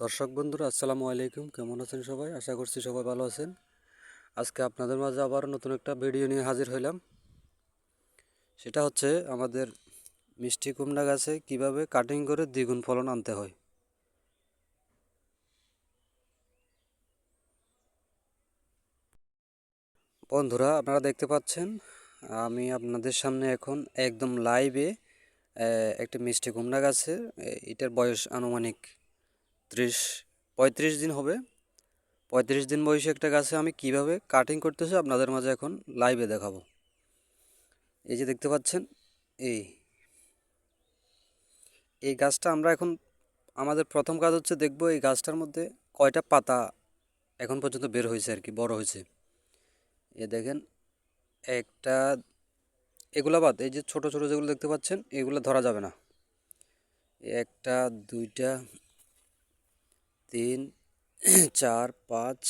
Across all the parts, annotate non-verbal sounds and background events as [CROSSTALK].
দর্শক বন্ধুরা, আসসালামু আলাইকুম। কেমন আছেন সবাই? আশা করছি সবাই ভালো আছেন। আজকে আপনাদের মাঝে আবার নতুন একটা ভিডিও নিয়ে হাজির হইলাম। সেটা হচ্ছে আমাদের মিষ্টি কুমড়া গাছে কীভাবে কাটিং করে দ্বিগুণ ফলন আনতে হয়। বন্ধুরা, আপনারা দেখতে পাচ্ছেন, আমি আপনাদের সামনে এখন একদম লাইভে একটা মিষ্টি কুমড়া গাছে এটার বয়স আনুমানিক ত্রিশ, পঁয়ত্রিশ দিন হবে। পঁয়ত্রিশ দিন বয়সী একটা গাছে আমি কীভাবে কাটিং করতেছি আপনাদের মাঝে এখন লাইভে দেখাবো। এই যে দেখতে পাচ্ছেন, এই। এই গাছটা আমরা এখন, আমাদের প্রথম কাজ হচ্ছে দেখব এই গাছটার মধ্যে কয়টা পাতা এখন পর্যন্ত বের হয়েছে আর কি, বড় হয়েছে। এ দেখেন, একটা, এগুলা বাদ, এই যে ছোট ছোট যেগুলো দেখতে পাচ্ছেন, এগুলো ধরা যাবে না। একটা, দুইটা তিন, চার, পাঁচ,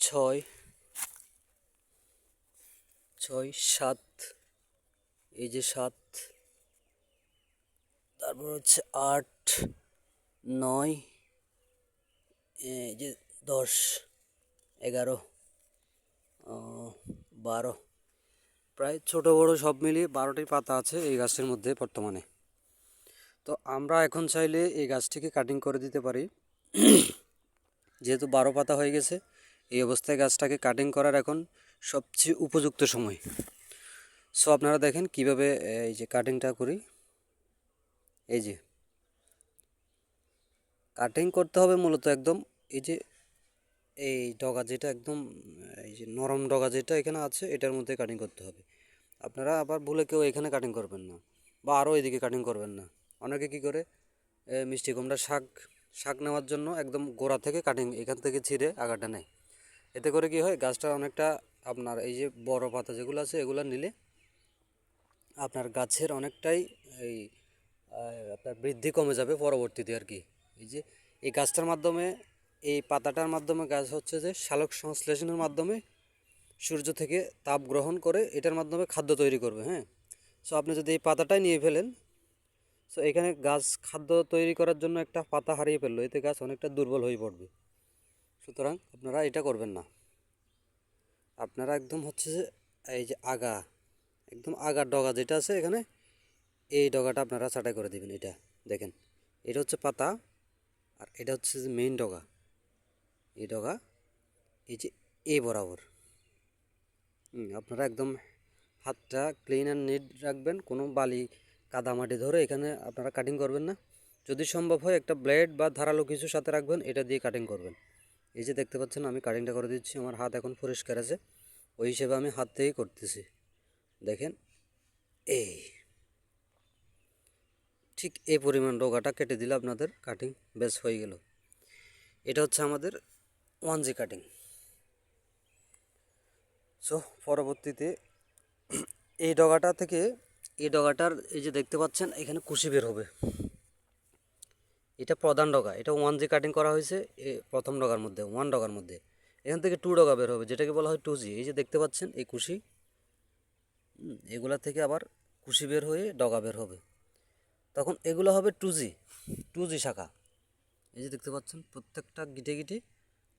ছয় ছয়, সাত, এই যে সাত, তারপর হচ্ছে আট, নয়, এই যে দশ, এগারো বারো, প্রায় ছোট বড় সব মিলিয়ে বারোটি পাতা আছে এই গাছের মধ্যে বর্তমানে। তো আমরা এখন চাইলে এই গাছটিকে কাটিং করে দিতে পারি। যেহেতু বারো পাতা হয়ে গেছে, এই অবস্থায় গাছটাকে কাটিং করার এখন সবচেয়ে উপযুক্ত সময়। সো আপনারা দেখেন কীভাবে এই যে কাটিংটা করি। এই যে। কাটিং করতে হবে মূলত একদম এই যে, এই ডগা যেটা একদম, এই যে নরম ডগা যেটা এখানে আছে, এটার মধ্যে কাটিং করতে হবে। আপনারা আবার ভুলে কেউ এখানে কাটিং করবেন না বা আরও এদিকে কাটিং করবেন না। অনেকে কি করে মিষ্টি কুমড়া শাক শাক নেওয়ার জন্য একদম গোড়া থেকে কাটিং এখান থেকে ছিঁড়ে আগাটা নেয়। এতে করে কি হয়, গাছটা অনেকটা আপনার এই যে বড় পাতা যেগুলো আছে, এগুলো নিলে আপনার গাছের অনেকটাই এই আপনার বৃদ্ধি কমে যাবে পরবর্তীতে আর কি। এই যে এই গাছটার মাধ্যমে, এই পাতাটার মাধ্যমে গাছ হচ্ছে যে শালক সংশ্লেষণের মাধ্যমে সূর্য থেকে তাপ গ্রহণ করে এটার মাধ্যমে খাদ্য তৈরি করবে হ্যাঁ। সো আপনি যদি এই পাতাটাই নিয়ে ফেলেন সো এখানে গাছ খাদ্য তৈরি করার জন্য একটা পাতা হারিয়ে ফেলল। এতে গাছ অনেকটা দুর্বল হয়ে পড়বে। সুতরাং আপনারা এটা করবেন না। আপনারা একদম হচ্ছে যে এই যে আগা, একদম আগার ডগা যেটা আছে এখানে, এই ডগাটা আপনারা ছাঁটাই করে দিবেন এটা, দেখেন। এটা হচ্ছে পাতা আর এটা হচ্ছে যে মেইন ডগা। এই ডগা, এই যে এ বরাবর। আপনারা একদম হাতটা ক্লিন অ্যান্ড নিট রাখবেন, কোনো বালি কাদামাটি ধরে এখানে আপনারা কাটিং করবেন না। যদি সম্ভব হয় একটা ব্লেড বা ধারালো কিছু সাথে রাখবেন, এটা দিয়ে কাটিং করবেন। এই যে দেখতে পাচ্ছেন, আমি কাটিংটা করে দিচ্ছি, আমার হাত এখন পরিষ্কার আছে। ওই হিসেবে আমি হাত থেকেই করতেছি। দেখেন, এই। ঠিক এই পরিমাণ ডোগাটা কেটে দিলে আপনাদের কাটিং বেশ হয়ে গেল। এটা হচ্ছে আমাদের ওয়ান জি কাটিং সো পরবর্তীতে এই ডগাটা থেকে এই ডগাটার এই যে দেখতে পাচ্ছেন, এখানে কুশি বের হবে। এটা প্রধান ডগা। এটা ওয়ান জি কাটিং করা হয়েছে প্রথম ডগার মধ্যে ওয়ান ডগার মধ্যে। এখান থেকে টু ডগা বের হবে, যেটাকে বলা হয় টু জি এই যে দেখতে পাচ্ছেন, এই কুশি এগুলা থেকে আবার কুশি বের হয়ে ডগা বের হবে। তখন এগুলো হবে টু জি টু জি শাখা। এই যে দেখতে পাচ্ছেন, প্রত্যেকটা গিটে গিটে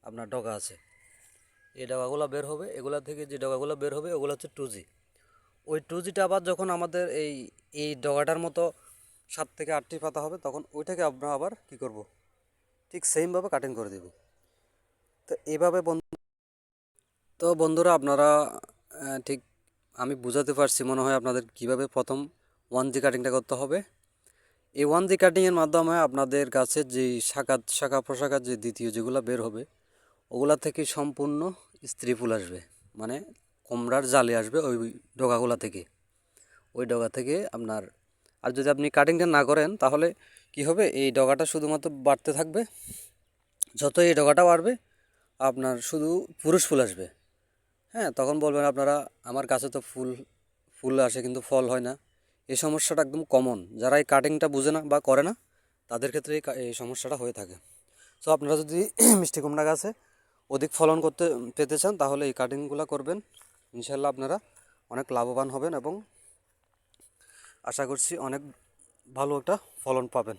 আপনার ডগা আছে। এই ডগাগুলো বের হবে, এগুলা থেকে যে ডগাগুলো বের হবে, ওগুলো হচ্ছে টু জি ওই টু জিটা আবার যখন আমাদের এই এই ডগাটার মতো সাত থেকে আটটি পাতা হবে, তখন ওইটাকে আমরা আবার কি করব? ঠিক সেমভাবে কাটিং করে দেব। তো এইভাবে বন্ধু, তো বন্ধুরা আপনারা ঠিক আমি বুঝাতে পারছি মনে হয় আপনাদের কীভাবে প্রথম ওয়ান জি কাটিংটা করতে হবে। এই ওয়ান জি কাটিংয়ের মাধ্যমে আপনাদের গাছের যে শাখা শাখা প্রশাখার যে দ্বিতীয় যেগুলো বের হবে, ওগুলা থেকে সম্পূর্ণ স্ত্রী ফুল আসবে। মানে কোমড়ার জালে আসবে ওই ডগাগুলা থেকে। ওই ডগা থেকে আপনার, আর যদি আপনি কাটিংটা না করেন, তাহলে কি হবে? এই ডগাটা শুধুমাত্র বাড়তে থাকবে। যত এই ডগাটা বাড়বে, আপনার শুধু পুরুষ ফুল আসবে। হ্যাঁ তখন বলবেন আপনারা, আমার গাছে তো ফুল ফুল আসে কিন্তু ফল হয় না। এই সমস্যাটা একদম কমন যারা এই কাটিংটা বুঝে না বা করে না, তাদের ক্ষেত্রে এই সমস্যাটা হয়ে থাকে। সো আপনারা যদি [CLEARS THROAT] মিষ্টি কুমড়া গাছে অধিক ফলন করতে, পেতে চান, তাহলে এই কাটিংগুলো করবেন। ইনশাল্লাহ আপনারা অনেক লাভবান হবেন এবং আশা করছি অনেক ভালো একটা ফলন পাবেন।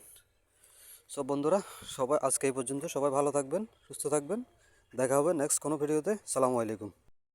সব বন্ধুরা, সবাই আজকে এই পর্যন্ত সবাই ভালো থাকবেন, সুস্থ থাকবেন। দেখা হবে নেক্সট কোনো ভিডিওতে। সালামু আলাইকুম।